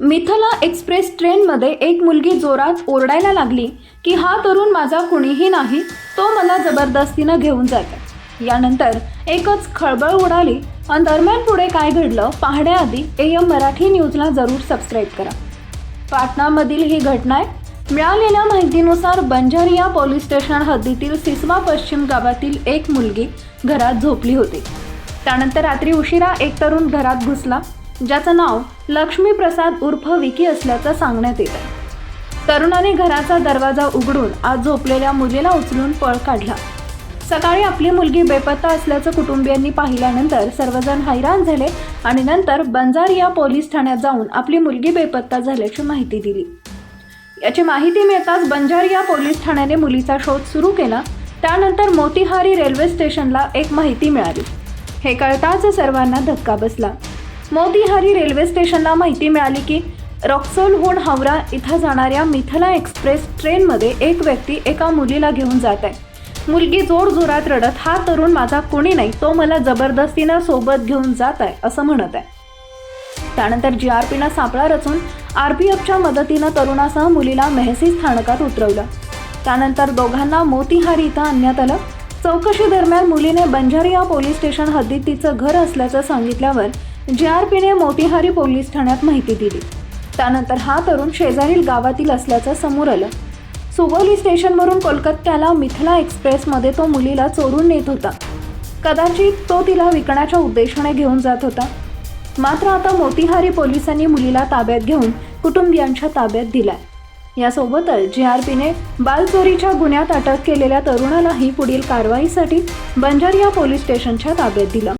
Mithila express ट्रेनमध्ये एक मुलगी जोरात ओरडायला लागली की हा तरुण माझा कुणीही नाही तो मला जबरदस्तीनं घेऊन जातो. यानंतर एकच खळबळ उडाली आणि दरम्यान पुढे काय घडलं पाहण्याआधी ए एम मराठी न्यूजला जरूर सबस्क्राईब करा. पाटणामधील ही घटना आहे मिळालेल्या माहितीनुसार बंजारिया पोलीस स्टेशन हद्दीतील सिसवा पश्चिम गावातील एक मुलगी घरात झोपली होती. त्यानंतर रात्री उशिरा एक तरुण घरात घुसला. ज्याचं नाव लक्ष्मी प्रसाद उर्फ विकी असल्याचं सांगण्यात येत आहे तरुणाने घराचा दरवाजा उघडून आज झोपलेल्या मुलीला उचलून पळ काढला. सकाळी आपली मुलगी बेपत्ता असल्याचं कुटुंबियांनी पाहिल्यानंतर सर्वजण हैराण झाले आणि नंतर बंजार या पोलीस ठाण्यात जाऊन आपली मुलगी बेपत्ता झाल्याची माहिती दिली. याची माहिती मिळताच बंजार या पोलीस ठाण्याने मुलीचा शोध सुरू केला. त्यानंतर मोतीहारी रेल्वे स्टेशनला एक माहिती मिळाली. हे कळताच सर्वांना धक्का बसला. मोतीहारी रेल्वे स्टेशनला माहिती मिळाली की रॉक्सोलहून हावरा इथं जाणाऱ्या मिथला एक्सप्रेस ट्रेनमध्ये एक व्यक्ती एका मुलीला घेऊन जात आहे. मुलगी जोरजोरात रडत हा तरुण माझा कोणी नाही तो मला जबरदस्तीनं सोबत घेऊन जात आहे असं म्हणत आहे. त्यानंतर जी आर पीनं सापळा रचून आर पी एफच्या मदतीनं तरुणासह मुलीला मेहसी स्थानकात उतरवलं. त्यानंतर दोघांना मोतीहारी इथं आणण्यात आलं. चौकशी दरम्यान मुलीने बंजारिया पोलीस स्टेशन हद्दीत तिचं घर असल्याचं सांगितल्यावर जी आर पीने मोतीहारी पोलीस ठाण्यात माहिती दिली. त्यानंतर हा तरुण शेजारील गावातील असल्याचं समोर आलं. सुगोली स्टेशनवरून कोलकात्याला मिथिला एक्सप्रेसमध्ये तो मुलीला चोरून नेत होता. कदाचित तो तिला विकण्याच्या उद्देशाने घेऊन जात होता. मात्र आता मोतीहारी पोलिसांनी मुलीला ताब्यात घेऊन कुटुंबियांच्या ताब्यात दिलाय. यासोबतच जी आर पीने बालचोरीच्या गुन्ह्यात अटक केलेल्या तरुणालाही पुढील कारवाईसाठी बंजारिया पोलीस स्टेशनच्या ताब्यात दिलं.